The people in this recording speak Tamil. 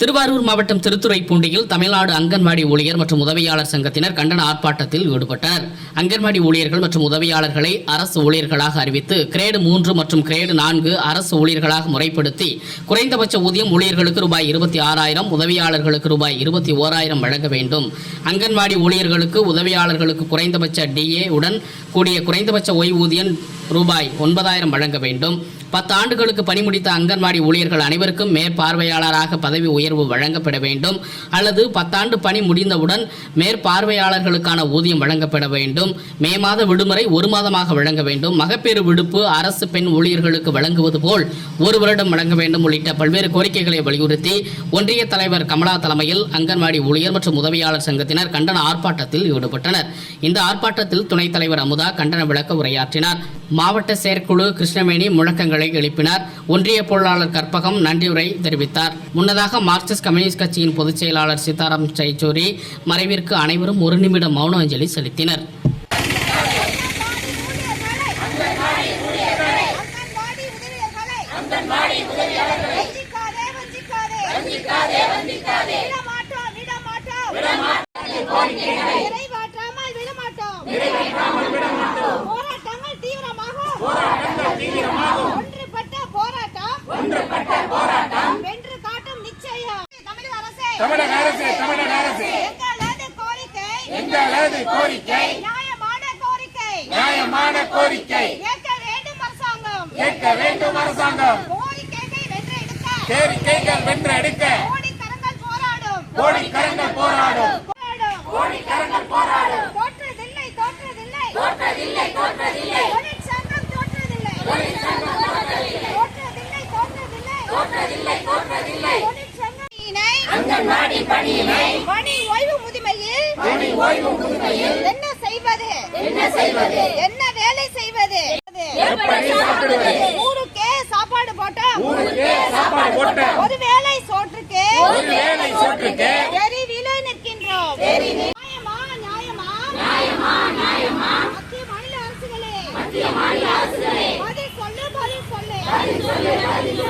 திருவாரூர் மாவட்டம் திருத்துறைப்பூண்டியில் தமிழ்நாடு அங்கன்வாடி ஊழியர் மற்றும் உதவியாளர் சங்கத்தினர் கண்டன ஆர்ப்பாட்டத்தில் ஈடுபட்டனர் அங்கன்வாடி ஊழியர்கள் மற்றும் உதவியாளர்களை அரசு ஊழியர்களாக அறிவித்து கிரேடு மூன்று மற்றும் கிரேடு நான்கு அரசு ஊழியர்களாக முறைப்படுத்தி குறைந்தபட்ச ஊதியம் ஊழியர்களுக்கு ரூபாய் இருபத்தி ஆறாயிரம் உதவியாளர்களுக்கு ரூபாய் இருபத்தி ஓராயிரம் வழங்க வேண்டும். அங்கன்வாடி ஊழியர்களுக்கு உதவியாளர்களுக்கு குறைந்தபட்ச டிஏ உடன் கூடிய குறைந்தபட்ச ஓய்வூதியம் ரூபாய் ஒன்பதாயிரம் வழங்க வேண்டும். பத்து ஆண்டுகளுக்கு பணி முடித்த அங்கன்வாடி ஊழியர்கள் அனைவருக்கும் மேற்பார்வையாளராக பதவி உயர்வு வழங்கப்பட வேண்டும். அல்லது பத்தாண்டு பணி முடிந்தவுடன் மேற்பார்வையாளர்களுக்கான ஊதியம் வழங்கப்பட வேண்டும். மே மாத விடுமுறை ஒரு மாதமாக வழங்க வேண்டும். மகப்பேறு விடுப்பு அரசு பெண் ஊழியர்களுக்கு வழங்குவது போல் ஒரு வருடம் வழங்க வேண்டும் உள்ளிட்ட பல்வேறு கோரிக்கைகளை வலியுறுத்தி ஒன்றிய தலைவர் கமலா தலைமையில் அங்கன்வாடி ஊழியர் மற்றும் உதவியாளர் சங்கத்தினர் கண்டன ஆர்ப்பாட்டத்தில் ஈடுபட்டனர். இந்த ஆர்ப்பாட்டத்தில் துணைத் தலைவர் அமுதா கண்டன விளக்க உரையாற்றினார். மாவட்ட செயற்குழு கிருஷ்ணவேணி முழக்கங்களை எழுப்பினார். ஒன்றிய பொருளாளர் கற்பகம் நன்றியுரை தெரிவித்தார். முன்னதாக மார்க்சிஸ்ட் கம்யூனிஸ்ட் கட்சியின் பொதுச் செயலாளர் சீதாராம் சைச்சூரி மறைவிற்கு அனைவரும் ஒரு நிமிடம் மௌன அஞ்சலி செலுத்தினர். அங்கன்வாடி தமிழக அரசே தமிழக அரசு. எங்களது கோரிக்கை. நியாயமான கோரிக்கை. கேட்க வேண்டும் அரசாங்கம். கோரிக்கைகளை வென்றெடுக்க கோடிக்கரங்கள் போராடும். கோடிக்கரங்கள் போராடும். தோற்றதில்லை தோற்றதில்லை. தோற்றதில்லை தோற்றதில்லை. தொழிற்சங்கம் தோற்றதில்லை. தொழிற்சங்கம் தோற்றதில்லை. தோற்றதில்லை தோற்றதில்லை. தோற்றதில்லை அங்கன்வாடி பணியினை பணி ஓய்வு முதுமையில் பணி ஓய்வு முதுமையில் என்ன செய்வது? என்ன செய்வது? என்ன வேலை செய்வது? எப்படி சாப்பிடுவது? ஊருக்கே சாப்பாடு போட்டா ஊருக்கே சாப்பாடு போட்டா ஒரு வேலை சோற்றுக்கு ஒரு வேலை சோற்றுக்கு வெறி விலை நிற்கின்றோம். வெறி நியாயமா நியாயமா? நியாயமா நியாயமா? மத்திய மாநில அரசுகளே. மத்திய மாநில அரசுகளே. பதில் சொல்லு பதில் சொல்லு. பதில் சொல்லு பதில் சொல்லு